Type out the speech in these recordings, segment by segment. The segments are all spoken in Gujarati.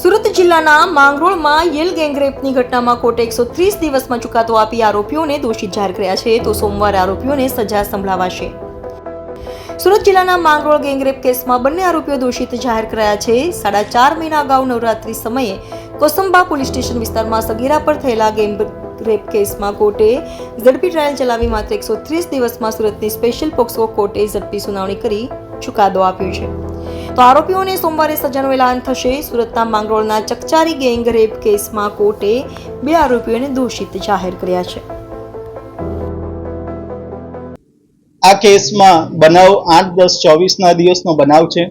સુરત જિલ્લાના માંગરોળમાં યેલ ગેંગરેપની ઘટનામાં કોર્ટે એકસો ત્રીસ દિવસમાં ચુકાદો આપી આરોપીઓને દોષિત જાહેર કર્યા છે. તો સોમવારે આરોપીઓને સજા સંભળાવાશે. સુરત જિલ્લાના માંગરોળ ગેંગરેપ કેસમાં બંને આરોપીઓ દોષિત જાહેર કરાયા છે. સાડા ચાર મહિના અગાઉ નવરાત્રી સમયે કોસંબા પોલીસ સ્ટેશન વિસ્તારમાં સગીરા પર થયેલા ગેંગરેપ કેસમાં કોર્ટે ઝડપી ટ્રાયલ ચલાવી માત્ર એકસો ત્રીસ દિવસમાં સુરતની સ્પેશિયલ પોક્સો કોર્ટે ઝડપી સુનાવણી કરી ચુકાદો આપ્યો છે. તો આરોપીઓને સોમવારે સજાનું એલાન થશે. સુરતના માંગરોળના ચકચારી ગેંગ રેપ કેસમાં કોર્ટે બે આરોપીઓને દોષિત જાહેર કર્યા છે. આ કેસમાં બનાવ આઠ દસ ચોવીસના દિવસનો બનાવ છે.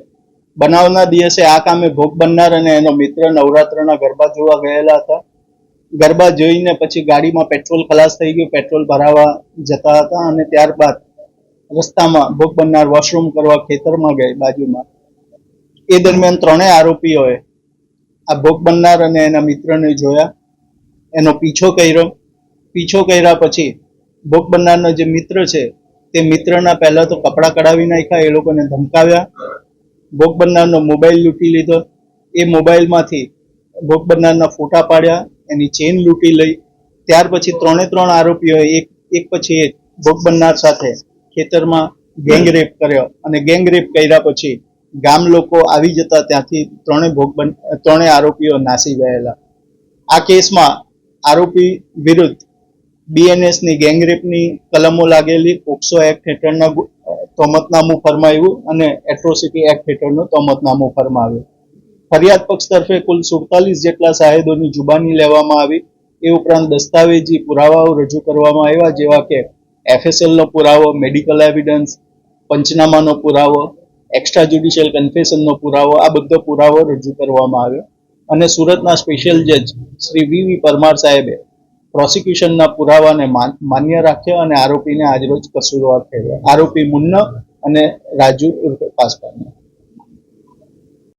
બનાવના દિવસે આ કામે ભોગ બનનાર અને એનો મિત્ર નવરાત્રના ગરબા જોવા ગયેલા હતા. ગરબા જોઈને પછી ગાડીમાં પેટ્રોલ ખલાસ થઈ ગયું. પેટ્રોલ ભરાવા જતા હતા અને ત્યારબાદ રસ્તામાં ભોગ બનનાર વોશરૂમ કરવા ખેતરમાં ગઈ બાજુમાં. એ દરમિયાન ત્રણેય આરોપીઓએ આ ભોગ બનનાર અને એના મિત્રને જોયા. એનો પીછો કર્યો. પીછો કર્યા પછી ભોગ બનનારનો જે મિત્ર છે, તે મિત્રના પહેલા તો કપડાં કઢાવી નાખ્યા, એ લોકોને ધમકાવ્યા. ભોગ બનનારનો મોબાઈલ લૂંટી લીધો. એ મોબાઈલમાંથી ભોગ બનનારના ફોટા પાડ્યા, એની ચેન લૂંટી લઈ. ત્યાર પછી ત્રણે ત્રણ આરોપીઓએ એક એક પછી એક ભોગ બનનાર સાથે ખેતરમાં ગેંગ રેપ કર્યો અને ગેંગ રેપ કર્યા પછી ગામ લોકો આવી જતા ત્યાંથી ત્રણે ભોગ બન, ત્રણેય આરોપીઓ નાસી ગયેલા. આ કેસમાં આરોપી વિરુદ્ધ બીએનએસની ગેંગરેપની કલમો લાગેલી, પોક્સો એક્ટ હેઠળના તોમતનામું ફરમાવ્યું અને એટ્રોસિટી એક્ટ હેઠળનું તોમતનામું ફરમાવ્યું. ફરિયાદ પક્ષ તરફે કુલ સુડતાલીસ જેટલા સાહેદોની જુબાની લેવામાં આવી. એ ઉપરાંત દસ્તાવેજી પુરાવાઓ રજૂ કરવામાં આવ્યા, જેવા કે એફએસએલ નો પુરાવો મેડિકલ એવિડન્સ પંચનામાનો પુરાવો એક્સ્ટ્રા જ્યુડિશિયલ કન્ફેશનનો પુરાવો, આ બધો પુરાવો રજૂ કરવામાં આવ્યો. અને સુરતના સ્પેશિયલ જજ શ્રી વી વી પરમાર સાહેબે પ્રોસિક્યુશનના પુરાવાને માન્ય રાખ્યો અને આરોપીને આજરોજ કસૂરવાર ઠેરવ્યો. આરોપી મુન્ના અને રાજુ પાસવાન